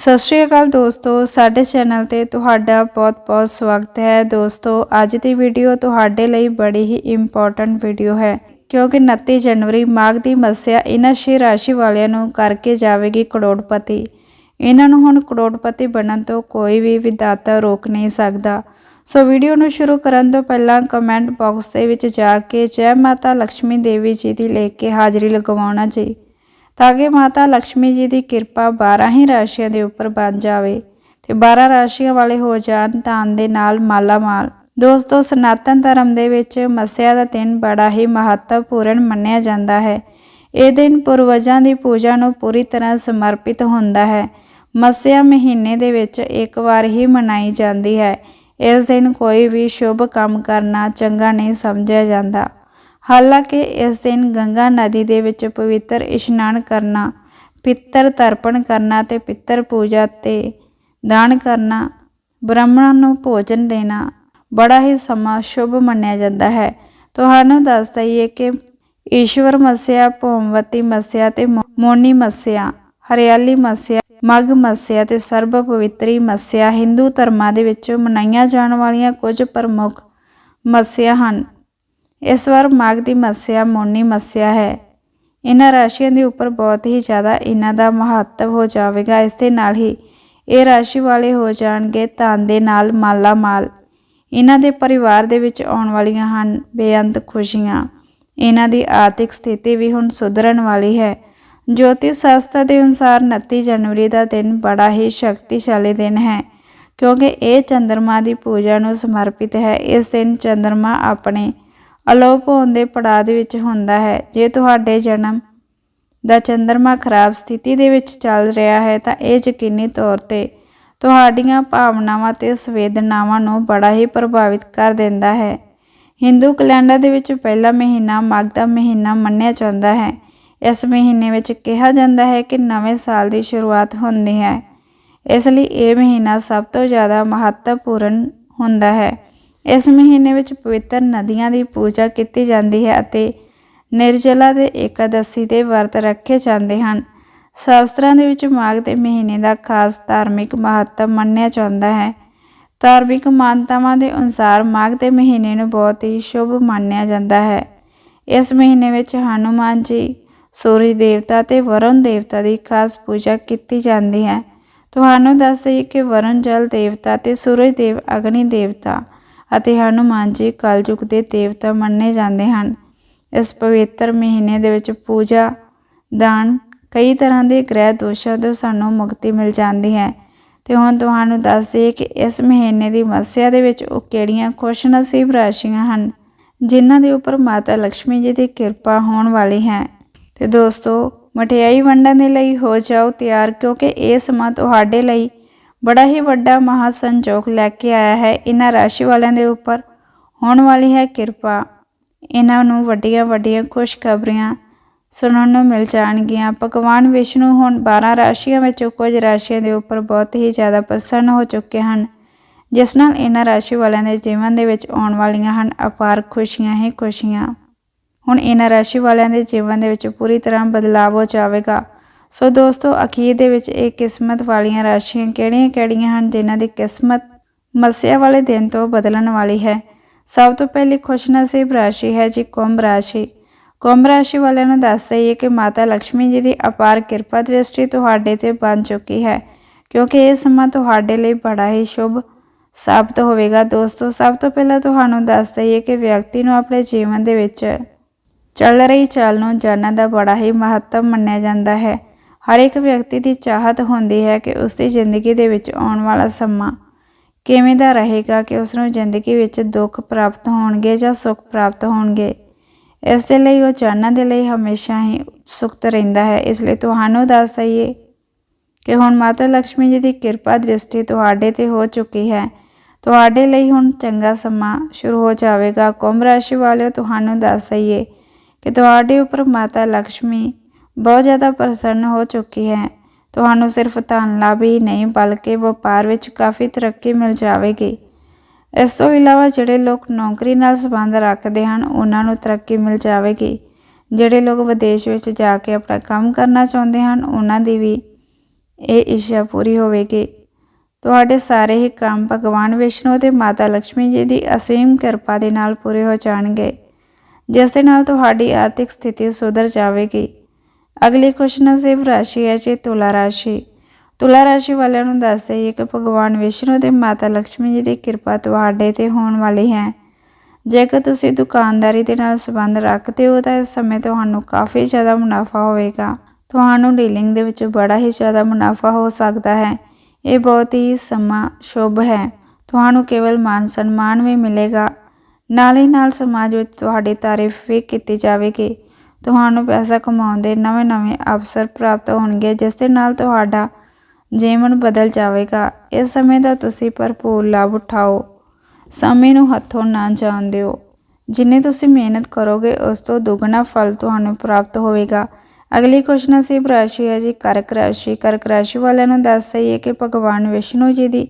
ਸਤਿ ਸ਼੍ਰੀ ਅਕਾਲ ਦੋਸਤੋ, ਸਾਡੇ ਚੈਨਲ ਤੇ ਤੁਹਾਡਾ ਬਹੁਤ-ਬਹੁਤ ਸਵਾਗਤ ਹੈ। ਦੋਸਤੋ, ਅੱਜ ਦੀ ਵੀਡੀਓ ਤੁਹਾਡੇ ਲਈ ਬੜੀ ਹੀ ਇੰਪੋਰਟੈਂਟ ਵੀਡੀਓ ਹੈ, ਕਿਉਂਕਿ 29 ਜਨਵਰੀ ਮਾਘ ਦੀ ਮੱਸਿਆ ਇਹਨਾਂ ਛੇ ਰਾਸ਼ੀ ਵਾਲਿਆਂ ਨੂੰ ਕਰਕੇ ਜਾਵੇਗੀ ਕਰੋੜਪਤੀ। ਇਹਨਾਂ ਨੂੰ ਹੁਣ ਕਰੋੜਪਤੀ ਬਣਨ ਤੋਂ ਕੋਈ ਵੀ ਵਿਦਾਤਾ ਰੋਕ ਨਹੀਂ ਸਕਦਾ। ਸੋ ਵੀਡੀਓ ਨੂੰ ਸ਼ੁਰੂ ਕਰਨ ਤੋਂ ਪਹਿਲਾਂ ਕਮੈਂਟ ਬਾਕਸ ਦੇ ਵਿੱਚ ਜਾ ਕੇ ਜੈ ਮਾਤਾ ਲక్ష్ਮੀ ਦੇਵੀ ਜੀ ਦੀ ਲਿਖ ਕੇ ਹਾਜ਼ਰੀ ਲਗਵਾਉਣਾ ਜੀ। ਤਾਂ ਕਿ ਮਾਤਾ ਲక్ష్ਮੀ ਜੀ ਦੀ ਕਿਰਪਾ 12 ਹੀ ਰਾਸ਼ੀਆਂ ਦੇ ਉੱਪਰ ਬਣ ਜਾਵੇ ਤੇ 12 ਰਾਸ਼ੀਆਂ ਵਾਲੇ ਹੋ ਜਾਣ ਧਨ ਦੇ ਨਾਲ ਮਾਲਾ ਮਾਲ। ਦੋਸਤੋ, ਸਨਾਤਨ ਧਰਮ ਦੇ ਵਿੱਚ ਮੱਸਿਆ ਦਾ ਦਿਨ ਬੜਾ ਹੀ ਮਹੱਤਵਪੂਰਨ ਮੰਨਿਆ ਜਾਂਦਾ ਹੈ। ਇਹ ਦਿਨ ਪੂਰਵਜਾਂ ਦੀ ਪੂਜਾ ਨੂੰ ਪੂਰੀ ਤਰ੍ਹਾਂ ਸਮਰਪਿਤ ਹੁੰਦਾ ਹੈ। ਮੱਸਿਆ ਮਹੀਨੇ ਦੇ ਵਿੱਚ ਇੱਕ ਵਾਰ ਹੀ ਮਨਾਈ ਜਾਂਦੀ ਹੈ। ਇਸ ਦਿਨ ਕੋਈ ਵੀ ਸ਼ੁਭ ਕੰਮ ਕਰਨਾ ਚੰਗਾ ਨਹੀਂ ਸਮਝਿਆ ਜਾਂਦਾ। ਹਾਲਾਂਕਿ ਇਸ ਦਿਨ ਗੰਗਾ ਨਦੀ ਦੇ ਵਿੱਚ ਪਵਿੱਤਰ ਇਸ਼ਨਾਨ ਕਰਨਾ, ਪਿੱਤਰ ਤਰਪਣ ਕਰਨਾ ਤੇ ਪਿੱਤਰ ਪੂਜਾ ਤੇ ਦਾਨ ਕਰਨਾ, ਬ੍ਰਾਹਮਣਾਂ ਨੂੰ ਭੋਜਨ ਦੇਣਾ, ਬੜਾ ਹੀ ਸਮਾਂ ਸ਼ੁਭ ਮੰਨਿਆ ਜਾਂਦਾ ਹੈ। ਤੁਹਾਨੂੰ ਦੱਸ ਦਈਏ ਕਿ ਈਸ਼ਵਰ ਮਸਿਆ, ਭੌਮਵਤੀ ਮਸਿਆ ਤੇ ਮੋਨੀ ਮਸਿਆ, ਹਰਿਆਲੀ ਮਸਿਆ ਮਗ ਮਸਿਆ ਤੇ ਸਰਬ ਪਵਿੱਤਰੀ ਮਸਿਆ ਹਿੰਦੂ ਧਰਮਾਂ ਦੇ ਵਿੱਚ ਮਨਾਈਆਂ ਜਾਣ ਵਾਲੀਆਂ ਕੁਝ ਪ੍ਰਮੁੱਖ ਮਸਿਆ ਹਨ। ਇਸ ਵਾਰ ਮਾਘ ਦੀ ਮੱਸਿਆ, ਮੋਨੀ ਮੱਸਿਆ ਹੈ। ਇਹਨਾਂ ਰਾਸ਼ੀਆਂ ਦੇ ਉੱਪਰ ਬਹੁਤ ਹੀ ਜ਼ਿਆਦਾ ਇਹਨਾਂ ਦਾ ਮਹੱਤਵ ਹੋ ਜਾਵੇਗਾ। ਇਸ ਦੇ ਨਾਲ ਹੀ ਇਹ ਰਾਸ਼ੀ ਵਾਲੇ ਹੋ ਜਾਣਗੇ ਧਨ ਦੇ ਨਾਲ ਮਾਲਾ ਮਾਲ ਇਹਨਾਂ ਦੇ ਪਰਿਵਾਰ ਦੇ ਵਿੱਚ ਆਉਣ ਵਾਲੀਆਂ ਹਨ ਬੇਅੰਤ ਖੁਸ਼ੀਆਂ। ਇਹਨਾਂ ਦੀ ਆਰਥਿਕ ਸਥਿਤੀ ਵੀ ਹੁਣ ਸੁਧਰਨ ਵਾਲੀ ਹੈ। ਜੋਤਿਸ਼ ਸ਼ਾਸਤਰ ਦੇ ਅਨੁਸਾਰ 29 ਜਨਵਰੀ ਦਾ ਦਿਨ ਬੜਾ ਹੀ ਸ਼ਕਤੀਸ਼ਾਲੀ ਦਿਨ ਹੈ, ਕਿਉਂਕਿ ਇਹ ਚੰ드ਰਮਾ ਦੀ ਪੂਜਾ ਨੂੰ ਸਮਰਪਿਤ ਹੈ। ਇਸ ਦਿਨ ਚੰ드ਰਮਾ ਆਪਣੇ ਅਲੋਪ ਹੋਣ ਦੇ ਪੜਾਅ ਦੇ ਵਿੱਚ ਹੁੰਦਾ ਹੈ। ਜੇ ਤੁਹਾਡੇ ਜਨਮ ਦਾ ਚੰਦਰਮਾ ਖਰਾਬ ਸਥਿਤੀ ਦੇ ਵਿੱਚ ਚੱਲ ਰਿਹਾ ਹੈ, ਤਾਂ ਇਹ ਯਕੀਨੀ ਤੌਰ ਤੇ ਤੁਹਾਡੀਆਂ ਭਾਵਨਾਵਾਂ ਤੇ ਸੰਵੇਦਨਾਵਾਂ ਨੂੰ ਬੜਾ ਹੀ ਪ੍ਰਭਾਵਿਤ ਕਰ ਦਿੰਦਾ ਹੈ। ਹਿੰਦੂ ਕੈਲੰਡਰ ਦੇ ਵਿੱਚ ਪਹਿਲਾ ਮਹੀਨਾ ਮਾਘ ਦਾ ਮਹੀਨਾ ਮੰਨਿਆ ਜਾਂਦਾ ਹੈ। ਇਸ ਮਹੀਨੇ ਵਿੱਚ ਕਿਹਾ ਜਾਂਦਾ ਹੈ ਕਿ ਨਵੇਂ ਸਾਲ ਦੀ ਸ਼ੁਰੂਆਤ ਹੁੰਦੀ ਹੈ। ਇਸ ਲਈ ਇਹ ਮਹੀਨਾ ਸਭ ਤੋਂ ਜ਼ਿਆਦਾ ਮਹੱਤਵਪੂਰਨ ਹੁੰਦਾ ਹੈ। ਇਸ ਮਹੀਨੇ ਵਿੱਚ ਪਵਿੱਤਰ ਨਦੀਆਂ ਦੀ ਪੂਜਾ ਕੀਤੀ ਜਾਂਦੀ ਹੈ ਅਤੇ ਨਿਰਜਲਾ ਦੇ ਇਕਾਦਸ਼ੀ ਦੇ ਵਰਤ ਰੱਖੇ ਜਾਂਦੇ ਹਨ। ਸ਼ਾਸਤਰਾਂ ਦੇ ਵਿੱਚ ਮਾਘ ਦੇ ਮਹੀਨੇ ਦਾ ਖਾਸ ਧਾਰਮਿਕ ਮਹੱਤਵ ਮੰਨਿਆ ਜਾਂਦਾ ਹੈ। ਧਾਰਮਿਕ ਮਾਨਤਾਵਾਂ ਦੇ ਅਨੁਸਾਰ ਮਾਘ ਦੇ ਮਹੀਨੇ ਨੂੰ ਬਹੁਤ ਹੀ ਸ਼ੁਭ ਮੰਨਿਆ ਜਾਂਦਾ ਹੈ। ਇਸ ਮਹੀਨੇ ਵਿੱਚ ਹਨੂਮਾਨ ਜੀ, ਸੂਰਜ ਦੇਵਤਾ ਤੇ ਵਰੁਣ ਦੇਵਤਾ ਦੀ ਖਾਸ ਪੂਜਾ ਕੀਤੀ ਜਾਂਦੀ ਹੈ। ਤੁਹਾਨੂੰ ਦੱਸ ਦਈਏ ਕਿ ਵਰੁਣ ਜਲ ਦੇਵਤਾ ਤੇ ਸੂਰਜ ਦੇਵ ਅਗਨੀ ਦੇਵਤਾ ਅਤੇ ਹਨੂਮਾਨ ਜੀ ਕਲਯੁਗ ਦੇ ਦੇਵਤਾ ਮੰਨੇ ਜਾਂਦੇ ਹਨ। ਇਸ ਪਵਿੱਤਰ ਮਹੀਨੇ ਦੇ ਵਿੱਚ ਪੂਜਾ, ਦਾਨ, ਕਈ ਤਰ੍ਹਾਂ ਦੇ ਗ੍ਰਹਿ ਦੋਸ਼ਾਂ ਤੋਂ ਸਾਨੂੰ ਮੁਕਤੀ ਮਿਲ ਜਾਂਦੀ ਹੈ। ਤੇ ਹੁਣ ਤੁਹਾਨੂੰ ਦੱਸ ਦਈਏ ਕਿ ਇਸ ਮਹੀਨੇ ਦੀ ਮੱਸਿਆ ਦੇ ਵਿੱਚ ਉਹ ਕਿਹੜੀਆਂ ਖੁਸ਼ਨਸੀਬ ਰਾਸ਼ੀਆਂ ਹਨ, ਜਿਨ੍ਹਾਂ ਦੇ ਉੱਪਰ ਮਾਤਾ ਲక్ష్ਮੀ ਜੀ ਦੀ ਕਿਰਪਾ ਹੋਣ ਵਾਲੀ ਹੈ। ਤੇ ਦੋਸਤੋ, ਮਠਿਆਈ ਵੰਡਣ ਦੇ ਲਈ ਹੋ ਜਾਓ ਤਿਆਰ, ਕਿਉਂਕਿ ਇਹ ਸਮਾਂ ਤੁਹਾਡੇ ਲਈ ਬੜਾ ਹੀ ਵੱਡਾ ਮਹਾ ਸੰਜੋਗ ਲੈ ਕੇ ਆਇਆ ਹੈ ਇਹਨਾਂ ਰਾਸ਼ੀ ਵਾਲਿਆਂ ਦੇ ਉੱਪਰ। ਹੋਣ ਵਾਲੀ ਹੈ ਕਿਰਪਾ। ਇਹਨਾਂ ਨੂੰ ਵੱਡੀਆਂ ਵੱਡੀਆਂ ਖੁਸ਼ਖਬਰੀਆਂ ਸੁਣਨ ਨੂੰ ਮਿਲ ਜਾਣਗੀਆਂ। ਭਗਵਾਨ ਵਿਸ਼ਨੂੰ ਹੁਣ 12 ਰਾਸ਼ੀਆਂ ਵਿੱਚੋਂ ਕੁਝ ਰਾਸ਼ੀਆਂ ਦੇ ਉੱਪਰ ਬਹੁਤ ਹੀ ਜ਼ਿਆਦਾ ਪ੍ਰਸੰਨ ਹੋ ਚੁੱਕੇ ਹਨ, ਜਿਸ ਨਾਲ ਇਹਨਾਂ ਰਾਸ਼ੀ ਵਾਲਿਆਂ ਦੇ ਜੀਵਨ ਦੇ ਵਿੱਚ ਆਉਣ ਵਾਲੀਆਂ ਹਨ ਅਪਾਰ ਖੁਸ਼ੀਆਂ ਹੀ ਖੁਸ਼ੀਆਂ। ਹੁਣ ਇਹਨਾਂ ਰਾਸ਼ੀ ਵਾਲਿਆਂ ਦੇ ਜੀਵਨ ਦੇ ਵਿੱਚ ਪੂਰੀ ਤਰ੍ਹਾਂ ਬਦਲਾਅ ਹੋ ਜਾਵੇਗਾ। ਸੋ ਦੋਸਤੋ, ਅਖੀਰ ਦੇ ਵਿੱਚ ਇਹ ਕਿਸਮਤ ਵਾਲੀਆਂ ਰਾਸ਼ੀਆਂ ਕਿਹੜੀਆਂ-ਕਿਹੜੀਆਂ ਹਨ ਜਿਨ੍ਹਾਂ ਦੀ ਕਿਸਮਤ ਮਸਿਆ ਵਾਲੇ ਦਿਨ ਤੋਂ ਬਦਲਣ ਵਾਲੀ ਹੈ? ਸਭ ਤੋਂ ਪਹਿਲੀ ਖੁਸ਼ਨਸੀਬ ਰਾਸ਼ੀ ਹੈ ਜੀ ਕੁੰਭ ਰਾਸ਼ੀ। ਕੁੰਭ ਰਾਸ਼ੀ ਵਾਲਿਆਂ ਨੂੰ ਦੱਸ ਦਈਏ ਕਿ ਮਾਤਾ ਲక్ష్ਮੀ ਜੀ ਦੀ ਅਪਾਰ ਕਿਰਪਾ ਦ੍ਰਿਸ਼ਟੀ ਤੁਹਾਡੇ ਤੇ ਬਣ ਚੁੱਕੀ ਹੈ, ਕਿਉਂਕਿ ਇਹ ਸਮਾਂ ਤੁਹਾਡੇ ਲਈ ਬੜਾ ਹੀ ਸ਼ੁਭ ਸਾਬਤ ਹੋਵੇਗਾ। ਦੋਸਤੋ, ਸਭ ਤੋਂ ਪਹਿਲਾਂ ਤੁਹਾਨੂੰ ਦੱਸ ਦਈਏ ਕਿ ਵਿਅਕਤੀ ਨੂੰ ਆਪਣੇ ਜੀਵਨ ਦੇ ਵਿੱਚ ਚੱਲ ਰਹੀ ਚਾਲ ਨੂੰ ਜਾਣਨ ਦਾ ਬੜਾ ਹੀ ਮਹੱਤਵ ਮੰਨਿਆ ਜਾਂਦਾ ਹੈ। ਹਰ ਇੱਕ ਵਿਅਕਤੀ ਦੀ ਚਾਹਤ ਹੁੰਦੀ ਹੈ ਕਿ ਉਸ ਦੀ ਜ਼ਿੰਦਗੀ ਦੇ ਵਿੱਚ ਆਉਣ ਵਾਲਾ ਸਮਾਂ ਕਿਵੇਂ ਦਾ ਰਹੇਗਾ, ਕਿ ਉਸ ਨੂੰ ਜ਼ਿੰਦਗੀ ਵਿੱਚ ਦੁੱਖ ਪ੍ਰਾਪਤ ਹੋਣਗੇ ਜਾਂ ਸੁੱਖ ਪ੍ਰਾਪਤ ਹੋਣਗੇ। ਇਸ ਦੇ ਲਈ ਉਹ ਜਾਣਨ ਦੇ ਲਈ ਹਮੇਸ਼ਾ ਹੀ ਉਤਸੁਕਤ ਰਹਿੰਦਾ ਹੈ। ਇਸ ਲਈ ਤੁਹਾਨੂੰ ਦੱਸ ਦਈਏ ਕਿ ਹੁਣ ਮਾਤਾ ਲక్ష్ਮੀ ਜੀ ਦੀ ਕਿਰਪਾ ਦ੍ਰਿਸ਼ਟੀ ਤੁਹਾਡੇ ਤੇ ਹੋ ਚੁੱਕੀ ਹੈ। ਤੁਹਾਡੇ ਲਈ ਹੁਣ ਚੰਗਾ ਸਮਾਂ ਸ਼ੁਰੂ ਹੋ ਜਾਵੇਗਾ। ਕੁੰਭ ਰਾਸ਼ੀ ਵਾਲਿਓ, ਤੁਹਾਨੂੰ ਦੱਸ ਦਈਏ ਕਿ ਤੁਹਾਡੇ ਉੱਪਰ ਮਾਤਾ ਲక్ష్ਮੀ ਬਹੁਤ ਜ਼ਿਆਦਾ ਪ੍ਰਸੰਨ ਹੋ ਚੁੱਕੀ ਹੈ। ਤੁਹਾਨੂੰ ਸਿਰਫ ਧਨ ਲਾਭ ਹੀ ਨਹੀਂ, ਬਲਕਿ ਵਪਾਰ ਵਿੱਚ ਕਾਫੀ ਤਰੱਕੀ ਮਿਲ ਜਾਵੇਗੀ। ਇਸ ਤੋਂ ਇਲਾਵਾ ਜਿਹੜੇ ਲੋਕ ਨੌਕਰੀ ਨਾਲ ਸੰਬੰਧ ਰੱਖਦੇ ਹਨ, ਉਹਨਾਂ ਨੂੰ ਤਰੱਕੀ ਮਿਲ ਜਾਵੇਗੀ। ਜਿਹੜੇ ਲੋਕ ਵਿਦੇਸ਼ ਵਿੱਚ ਜਾ ਕੇ ਆਪਣਾ ਕੰਮ ਕਰਨਾ ਚਾਹੁੰਦੇ ਹਨ, ਉਹਨਾਂ ਦੀ ਵੀ ਇਹ ਇੱਛਾ ਪੂਰੀ ਹੋਵੇਗੀ। ਤੁਹਾਡੇ ਸਾਰੇ ਹੀ ਕੰਮ ਭਗਵਾਨ ਵਿਸ਼ਨੂੰ ਅਤੇ ਮਾਤਾ ਲక్ష్ਮੀ ਜੀ ਦੀ ਅਸੀਮ ਕਿਰਪਾ ਦੇ ਨਾਲ ਪੂਰੇ ਹੋ ਜਾਣਗੇ, ਜਿਸ ਦੇ ਨਾਲ ਤੁਹਾਡੀ ਆਰਥਿਕ ਸਥਿਤੀ ਸੁਧਰ ਜਾਵੇਗੀ। ਅਗਲੀ ਖੁਸ਼ਨਸੀਬ ਰਾਸ਼ੀ ਹੈ ਜੀ ਤੁਲਾ ਰਾਸ਼ੀ। ਤੁਲਾ ਰਾਸ਼ੀ ਵਾਲਿਆਂ ਨੂੰ ਦੱਸ ਹਾਂ ਕਿ ਭਗਵਾਨ ਵਿਸ਼ਨੂੰ ਤੇ ਮਾਤਾ ਲక్ష్ਮੀ ਜੀ ਦੀ ਕਿਰਪਾ ਤੁਹਾਡੇ ਤੇ ਹੋਣ ਵਾਲੀ ਹੈ। ਜੇਕਰ ਤੁਸੀਂ ਦੁਕਾਨਦਾਰੀ ਦੇ ਨਾਲ ਸੰਬੰਧ ਰੱਖਦੇ ਹੋ ਤਾਂ ਇਸ ਸਮੇਂ ਤੁਹਾਨੂੰ ਕਾਫੀ ਜ਼ਿਆਦਾ ਮੁਨਾਫਾ ਹੋਵੇਗਾ। ਤੁਹਾਨੂੰ ਡੀਲਿੰਗ ਦੇ ਵਿੱਚ ਬੜਾ ਹੀ ਜ਼ਿਆਦਾ ਮੁਨਾਫਾ ਹੋ ਸਕਦਾ ਹੈ। ਇਹ ਬਹੁਤ ਹੀ ਸਮਾਂ ਸ਼ੁਭ ਹੈ। ਤੁਹਾਨੂੰ ਕੇਵਲ ਮਾਨ ਸਨਮਾਨ ਵੀ ਮਿਲੇਗਾ। ਨਾਲ ਹੀ ਨਾਲ ਸਮਾਜ ਵਿੱਚ ਤੁਹਾਡੀ ਤਾਰੀਫ ਵੀ ਕੀਤੀ ਜਾਵੇਗੀ। ਤੁਹਾਨੂੰ ਪੈਸਾ ਕਮਾਉਣ ਦੇ ਨਵੇਂ-ਨਵੇਂ ਅਵਸਰ ਪ੍ਰਾਪਤ ਹੋਣਗੇ, ਜਿਸ ਦੇ ਨਾਲ ਤੁਹਾਡਾ ਜੀਵਨ ਬਦਲ ਜਾਵੇਗਾ। ਇਸ ਸਮੇਂ ਦਾ ਤੁਸੀਂ ਭਰਪੂਰ ਲਾਭ ਉਠਾਓ। ਸਮੇਂ ਨੂੰ ਹੱਥੋਂ ਨਾ ਜਾਣ ਦਿਓ। ਜਿੰਨੇ ਤੁਸੀਂ ਮਿਹਨਤ ਕਰੋਗੇ, ਉਸ ਤੋਂ ਦੁੱਗਣਾ ਫਲ ਤੁਹਾਨੂੰ ਪ੍ਰਾਪਤ ਹੋਵੇਗਾ। ਅਗਲੀ ਖੁਸ਼ਨਸੀਬ ਰਾਸ਼ੀ ਹੈ ਜੀ ਕਰਕ ਰਾਸ਼ੀ। ਕਰਕ ਰਾਸ਼ੀ ਵਾਲਿਆਂ ਨੂੰ ਦੱਸ ਹੈ ਕਿ ਭਗਵਾਨ ਵਿਸ਼ਨੂੰ ਜੀ ਦੀ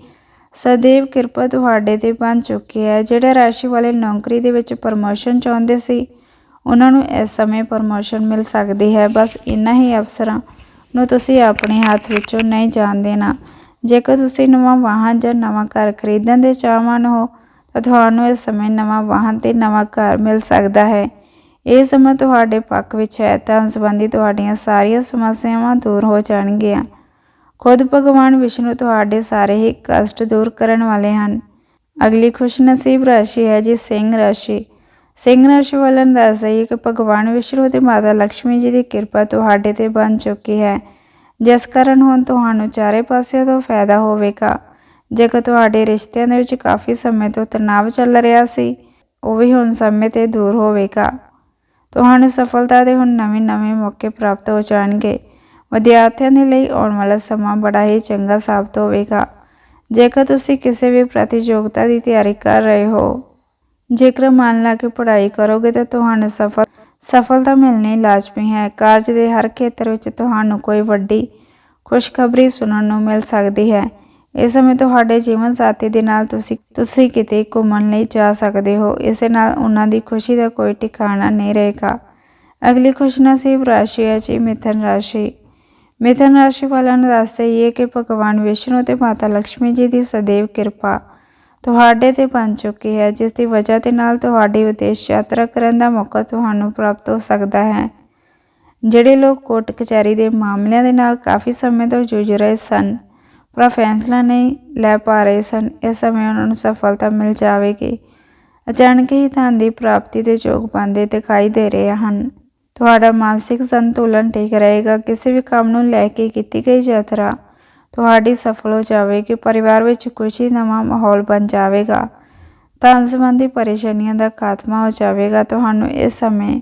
ਸਦੇਵ ਕਿਰਪਾ ਤੁਹਾਡੇ ਤੇ ਬਣ ਚੁੱਕੀ ਹੈ। ਜਿਹੜੇ ਰਾਸ਼ੀ ਵਾਲੇ ਨੌਕਰੀ ਦੇ ਵਿੱਚ ਪ੍ਰਮੋਸ਼ਨ ਚਾਹੁੰਦੇ ਸੀ ਉਹਨਾਂ ਨੂੰ ਇਸ ਸਮੇਂ ਪ੍ਰਮੋਸ਼ਨ ਮਿਲ ਸਕਦੀ ਹੈ। ਬਸ ਇੰਨਾ ਹੀ ਅਫਸਰਾਂ ਨੂੰ ਤੁਸੀਂ ਆਪਣੇ ਹੱਥ ਵਿੱਚੋਂ ਨਹੀਂ ਜਾਣ ਦੇਣਾ। ਜੇਕਰ ਤੁਸੀਂ ਨਵਾਂ ਵਾਹਨ ਜਾਂ ਨਵਾਂ ਘਰ ਖਰੀਦਣ ਦੇ ਚਾਹਵਾਨ ਹੋ, ਤਾਂ ਤੁਹਾਨੂੰ ਇਸ ਸਮੇਂ ਨਵਾਂ ਵਾਹਨ ਤੇ ਨਵਾਂ ਘਰ ਮਿਲ ਸਕਦਾ ਹੈ। ਇਹ ਸਮਾਂ ਤੁਹਾਡੇ ਪੱਖ ਵਿੱਚ ਹੈ ਤਾਂ ਸੰਬੰਧੀ ਤੁਹਾਡੀਆਂ ਸਾਰੀਆਂ ਸਮੱਸਿਆਵਾਂ ਦੂਰ ਹੋ ਜਾਣਗੀਆਂ। ਖੁਦ ਭਗਵਾਨ ਵਿਸ਼ਨੂੰ ਤੁਹਾਡੇ ਸਾਰੇ ਹੀ ਕਸ਼ਟ ਦੂਰ ਕਰਨ ਵਾਲੇ ਹਨ। ਅਗਲੀ ਖੁਸ਼ਨਸੀਬ ਰਾਸ਼ੀ ਹੈ ਜੀ ਸਿੰਘ ਰਾਸ਼ੀ। ਸਿੰਘ ਰਾਸ਼ੀ ਵਾਲਿਆਂ ਨੂੰ ਦੱਸਦਾ ਹੈ ਕਿ ਭਗਵਾਨ ਵਿਸ਼ਨੂੰ ਤੇ ਮਾਤਾ ਲక్ష్ਮੀ ਜੀ ਦੀ ਕਿਰਪਾ ਤੁਹਾਡੇ ਤੇ ਬਣ ਚੁੱਕੀ ਹੈ। ਜਿਸ ਕਾਰਨ ਹੁਣ ਤੁਹਾਨੂੰ ਚਾਰੇ ਪਾਸਿਆਂ ਤੋਂ ਫਾਇਦਾ ਹੋਵੇਗਾ। ਜੇਕਰ ਤੁਹਾਡੇ ਰਿਸ਼ਤਿਆਂ ਦੇ ਵਿੱਚ ਕਾਫੀ ਸਮੇਂ ਤੋਂ ਤਣਾਅ ਚੱਲ ਰਿਹਾ ਸੀ, ਉਹ ਵੀ ਹੁਣ ਸਮੇਂ ਤੇ ਦੂਰ ਹੋਵੇਗਾ। ਤੁਹਾਨੂੰ ਸਫਲਤਾ ਦੇ ਹੁਣ ਨਵੇਂ-ਨਵੇਂ ਮੌਕੇ ਪ੍ਰਾਪਤ ਹੋ ਜਾਣਗੇ। ਵਿਦਿਆਰਥੀਆਂ ਦੇ ਲਈ ਆਉਣ ਵਾਲਾ ਸਮਾਂ ਬੜਾ ਹੀ ਚੰਗਾ ਸਾਬਤ ਹੋਵੇਗਾ। ਜੇਕਰ ਤੁਸੀਂ ਕਿਸੇ ਵੀ ਪ੍ਰਤੀਯੋਗਤਾ ਦੀ ਤਿਆਰੀ ਕਰ ਰਹੇ ਹੋ ਜੇਕਰ ਮੰਨ ਲਾ ਕੇ ਪੜ੍ਹਾਈ ਕਰੋਗੇ ਤਾਂ ਤੁਹਾਨੂੰ ਸਫਲ, ਸਫਲਤਾ ਮਿਲਣੀ ਲਾਜ਼ਮੀ ਹੈ। ਕਾਰਜ ਦੇ ਹਰ ਖੇਤਰ ਵਿੱਚ ਤੁਹਾਨੂੰ ਕੋਈ ਵੱਡੀ ਖੁਸ਼ਖਬਰੀ ਸੁਣਨ ਨੂੰ ਮਿਲ ਸਕਦੀ ਹੈ। ਇਸ ਸਮੇਂ ਤੁਹਾਡੇ ਜੀਵਨ ਸਾਥੀ ਦੇ ਨਾਲ ਤੁਸੀਂ ਤੁਸੀਂ ਕਿਤੇ ਘੁੰਮਣ ਲਈ ਜਾ ਸਕਦੇ ਹੋ। ਇਸ ਨਾਲ ਉਹਨਾਂ ਦੀ ਖੁਸ਼ੀ ਦਾ ਕੋਈ ਟਿਕਾਣਾ ਨਹੀਂ ਰਹੇਗਾ। ਅਗਲੀ ਖੁਸ਼ਨਸੀਬ ਰਾਸ਼ੀ ਹੈ ਜੀ ਮਿਥਨ ਰਾਸ਼ੀ। ਮਿਥਨ ਰਾਸ਼ੀ ਵਾਲਿਆਂ ਨੂੰ ਦੱਸਦੇ ਇਹ ਕਿ ਭਗਵਾਨ ਵਿਸ਼ਨੂੰ ਤੇ ਮਾਤਾ ਲక్ష్ਮੀ ਜੀ ਦੀ ਸਦੇਵ ਕਿਰਪਾ ਤੁਹਾਡੇ ਤੇ ਬਣ ਚੁੱਕੀ ਹੈ, ਜਿਸ ਦੀ ਵਜ੍ਹਾ ਦੇ ਨਾਲ ਤੁਹਾਡੀ ਵਿਦੇਸ਼ ਯਾਤਰਾ ਕਰਨ ਦਾ ਮੌਕਾ ਤੁਹਾਨੂੰ ਪ੍ਰਾਪਤ ਹੋ ਸਕਦਾ ਹੈ। ਜਿਹੜੇ ਲੋਕ ਕੋਰਟ ਕਚਹਿਰੀ ਦੇ ਮਾਮਲਿਆਂ ਦੇ ਨਾਲ ਕਾਫੀ ਸਮੇਂ ਤੋਂ ਜੂਝ ਰਹੇ ਸਨ, ਪਰ ਫੈਸਲਾ ਨਹੀਂ ਲੈ ਪਾ ਰਹੇ ਸਨ, ਇਸ ਸਮੇਂ ਉਹਨਾਂ ਨੂੰ ਸਫਲਤਾ ਮਿਲ ਜਾਵੇਗੀ। ਅਚਾਨਕ ਹੀ ਧਨ ਦੀ ਪ੍ਰਾਪਤੀ ਦੇ ਯੋਗ ਬੰਦੇ ਦਿਖਾਈ ਦੇ ਰਹੇ ਹਨ। ਤੁਹਾਡਾ ਮਾਨਸਿਕ ਸੰਤੁਲਨ ਠੀਕ ਰਹੇਗਾ। ਕਿਸੇ ਵੀ ਕੰਮ ਨੂੰ ਲੈ ਕੇ ਕੀਤੀ ਗਈ ਯਾਤਰਾ ਤੁਹਾਡੀ ਸਫਲ ਹੋ ਜਾਵੇਗੀ, ਪਰਿਵਾਰ ਵਿੱਚ ਖੁਸ਼ੀ, ਨਵਾਂ ਮਾਹੌਲ ਬਣ ਜਾਵੇਗਾ। ਧਨ ਸੰਬੰਧੀ ਪਰੇਸ਼ਾਨੀਆਂ ਦਾ ਖਾਤਮਾ ਹੋ ਜਾਵੇਗਾ। ਤੁਹਾਨੂੰ ਇਸ ਸਮੇਂ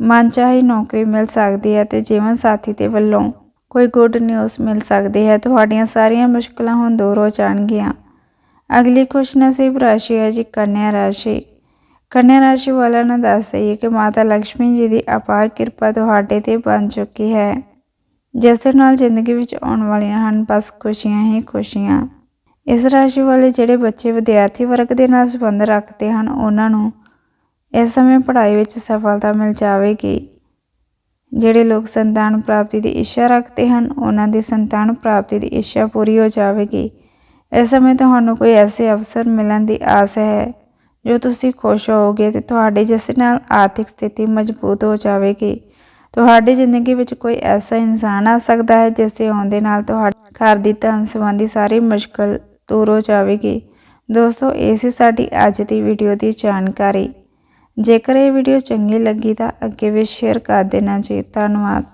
ਮਨਚਾਹੀ ਨੌਕਰੀ ਮਿਲ ਸਕਦੀ ਹੈ ਤੇ ਜੀਵਨ ਸਾਥੀ ਦੇ ਵੱਲੋਂ ਕੋਈ ਗੁੱਡ ਨਿਊਜ਼ ਮਿਲ ਸਕਦੀ ਹੈ। ਤੁਹਾਡੀਆਂ ਸਾਰੀਆਂ ਮੁਸ਼ਕਲਾਂ ਹੁਣ ਦੂਰ ਹੋ ਜਾਣਗੀਆਂ। ਅਗਲੀ ਖੁਸ਼ਨਸੀਬ ਰਾਸ਼ੀ ਹੈ ਜੀ ਕੰਨਿਆ ਰਾਸ਼ੀ। ਕੰਨਿਆ ਰਾਸ਼ੀ ਵਾਲਿਆਂ ਨੂੰ ਦੱਸ ਦਈਏ ਕਿ ਮਾਤਾ ਲక్ష్ਮੀ ਜੀ ਦੀ ਅਪਾਰ ਕਿਰਪਾ ਤੁਹਾਡੇ ਤੇ ਬਣ ਚੁੱਕੀ ਹੈ। ਜਿਸ ਦੇ ਨਾਲ ਜ਼ਿੰਦਗੀ ਵਿੱਚ ਆਉਣ ਵਾਲੀਆਂ ਹਨ, ਬਸ ਖੁਸ਼ੀਆਂ ਹੀ ਖੁਸ਼ੀਆਂ। ਇਸ ਰਾਸ਼ੀ ਵਾਲੇ ਜਿਹੜੇ ਬੱਚੇ ਵਿਦਿਆਰਥੀ ਵਰਗ ਦੇ ਨਾਲ ਸੰਬੰਧ ਰੱਖਦੇ ਹਨ, ਉਹਨਾਂ ਨੂੰ ਇਸ ਸਮੇਂ ਪੜ੍ਹਾਈ ਵਿੱਚ ਸਫਲਤਾ ਮਿਲ ਜਾਵੇਗੀ। ਜਿਹੜੇ ਲੋਕ ਸੰਤਾਨ ਪ੍ਰਾਪਤੀ ਦੀ ਇੱਛਾ ਰੱਖਦੇ ਹਨ, ਉਹਨਾਂ ਦੀ ਸੰਤਾਨ ਪ੍ਰਾਪਤੀ ਦੀ ਇੱਛਾ ਪੂਰੀ ਹੋ ਜਾਵੇਗੀ। ਇਸ ਸਮੇਂ ਤੁਹਾਨੂੰ ਕੋਈ ਐਸੇ ਅਵਸਰ ਮਿਲਣ ਦੀ ਆਸ ਹੈ, ਜੋ ਤੁਸੀਂ ਖੁਸ਼ ਹੋਵੋਗੇ ਤੇ ਤੁਹਾਡੀ ਜਿਸ ਨਾਲ ਆਰਥਿਕ ਸਥਿਤੀ ਮਜ਼ਬੂਤ ਹੋ ਜਾਵੇਗੀ। ਤੁਹਾਡੀ ਜ਼ਿੰਦਗੀ ਵਿੱਚ ਕੋਈ ਐਸਾ ਇਨਸਾਨ ਆ ਸਕਦਾ ਹੈ ਜਿਸ ਦੇ ਆਉਣ ਦੇ ਨਾਲ ਤੁਹਾਡੇ ਘਰ ਦੀ ਧਨ ਸੰਬੰਧੀ ਸਾਰੀ ਮੁਸ਼ਕਲ ਦੂਰ ਹੋ ਜਾਵੇਗੀ। ਦੋਸਤੋ, ਇਹ ਸੀ ਸਾਡੀ ਅੱਜ ਦੀ ਵੀਡੀਓ ਦੀ ਜਾਣਕਾਰੀ। ਜੇਕਰ ਇਹ ਵੀਡੀਓ ਚੰਗੀ ਲੱਗੀ ਤਾਂ ਅੱਗੇ ਵੀ ਸ਼ੇਅਰ ਕਰ ਦੇਣਾ ਜੀ। ਧੰਨਵਾਦ।